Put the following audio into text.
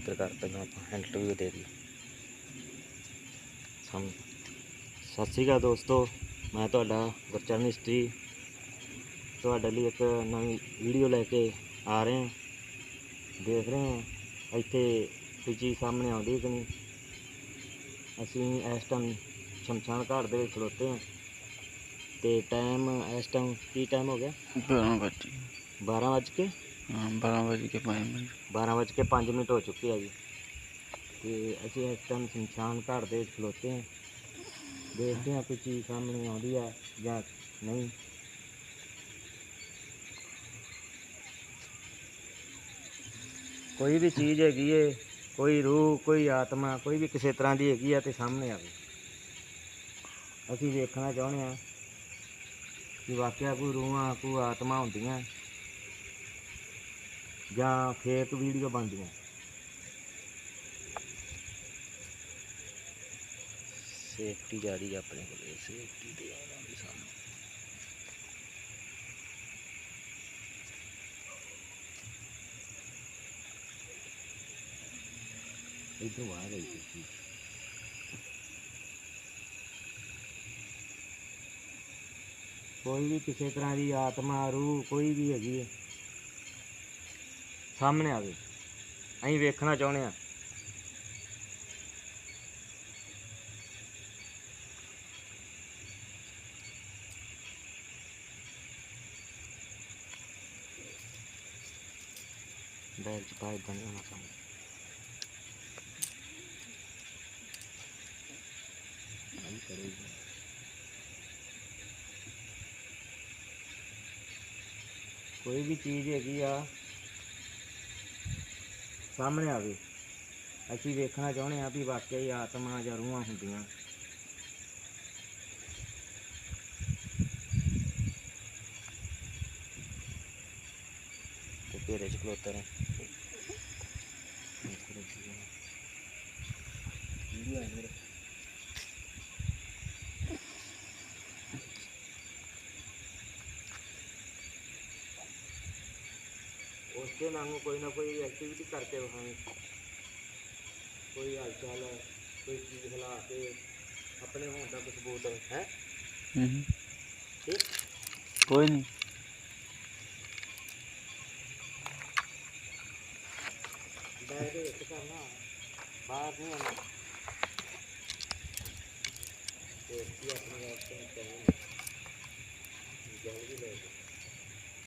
ਇੱਧਰ ਕਰ ਪਹਿਲਾਂ ਆਪਾਂ ਇੰਟਰਵਿਊ ਦੇ ਦੀ ਸਮ ਸਤਿ ਸ਼੍ਰੀ ਅਕਾਲ ਦੋਸਤੋ ਮੈਂ ਤੁਹਾਡਾ ਗੁਰਚਰਨ ਹਿਸਟਰੀ ਤੁਹਾਡੇ ਲਈ ਇੱਕ ਨਵੀਂ ਵੀਡੀਓ ਲੈ ਕੇ ਆ ਰਹੇ ਹਾਂ ਦੇਖ ਰਹੇ ਹਾਂ ਇੱਥੇ ਕੋਈ ਚੀਜ਼ ਸਾਹਮਣੇ ਆਉਂਦੀ ਕਿ ਨਹੀਂ ਅਸੀਂ ਇਸ ਟਾਈਮ ਸ਼ਮਸ਼ਾਨ ਘਾਟ ਦੇ ਵਿੱਚ ਖਲੋਤੇ ਹਾਂ ਤੇ ਟਾਈਮ ਇਸ ਟਾਈਮ ਕੀ ਟਾਈਮ ਹੋ ਗਿਆ ਬਾਰਾਂ ਵਜੇ 12 ਵੱਜ ਕੇ ਹਾਂ ਬਾਰਾਂ ਵਜੇ ਕੇ ਪੰਜ ਮਿੰਟ 12 ਵੱਜ ਕੇ 5 ਮਿੰਟ ਹੋ ਚੁੱਕੇ ਆ ਜੀ ਤੇ ਅਸੀਂ ਇਸ ਟਾਈਮ ਸ਼ਮਸ਼ਾਨ ਘਾਟ ਦੇ ਵਿੱਚ ਖਲੋਤੇ ਹਾਂ ਦੇਖਦੇ ਹਾਂ ਕੋਈ ਚੀਜ਼ ਸਾਹਮਣੇ ਆਉਂਦੀ ਆ ਜਾਂ ਨਹੀਂ ਕੋਈ ਵੀ ਚੀਜ਼ ਹੈਗੀ ਏ ਕੋਈ ਰੂਹ ਕੋਈ ਆਤਮਾ ਕੋਈ ਵੀ ਕਿਸੇ ਤਰ੍ਹਾਂ ਦੀ ਹੈਗੀ ਆ ਤੇ ਸਾਹਮਣੇ ਆਵੇ ਅਸੀਂ ਵੇਖਣਾ ਚਾਹੁੰਦੇ ਆ ਕਿ ਵਾਕਿਆ ਕੋਈ ਰੂਹਾਂ ਕੋਈ ਆਤਮਾ ਹੁੰਦੀਆਂ ਜਾਂ ਫੇਕ ਵੀਡੀਓ ਬਣਦੀਆਂ ਸੇਫਟੀ ਜ਼ਿਆਦੀ ਆਪਣੇ ਕੋਲ ਸੇਫਟੀ ਤੇ ਆਉਣਾ ਵੀ ਸਾਹਮਣੇ ਇਦੋਂ ਆ ਰਹੀ ਸੀ ਕੋਈ ਵੀ ਕਿਸੇ ਤਰ੍ਹਾਂ ਦੀ ਆਤਮਾ ਰੂਹ ਕੋਈ ਵੀ ਹੈਗੀ ਹੈ ਸਾਹਮਣੇ ਆਵੇ ਅਸੀਂ ਵੇਖਣਾ ਚਾਹੁੰਦੇ ਆ ਬੈਗ ਚ ਪਾਇ ਨਹੀਂ ਹੋਣਾ ਚਾਹੁੰਦਾ ਆਈ ਕਰੇਗਾ ਕੋਈ ਵੀ ਚੀਜ਼ ਹੈਗੀ ਆ ਸਾਹਮਣੇ ਆਵੇ ਅਸੀਂ ਵੇਖਣਾ ਚਾਹੁੰਦੇ ਹਾਂ ਵੀ ਵਾਕਿਆ ਹੀ ਆਤਮਾ ਜਾਂ ਰੂਹਾਂ ਹੁੰਦੀਆਂ ਤੇ ਘੇਰੇ ਚ ਖਲੋਤੇ ਨੇ ਵੀਡੀਓ ਹੈ ਮੇਰੇ बच्चे वागू कोई ना कोई एक्टिविटी करके रहें कोई हल हलचल कोई चीज़ हिला के अपने होने का कुछ बोल है? हम्म। ठीक? कोई नहीं। तो बाहर नहीं आना। तो अपनी जल्दी ले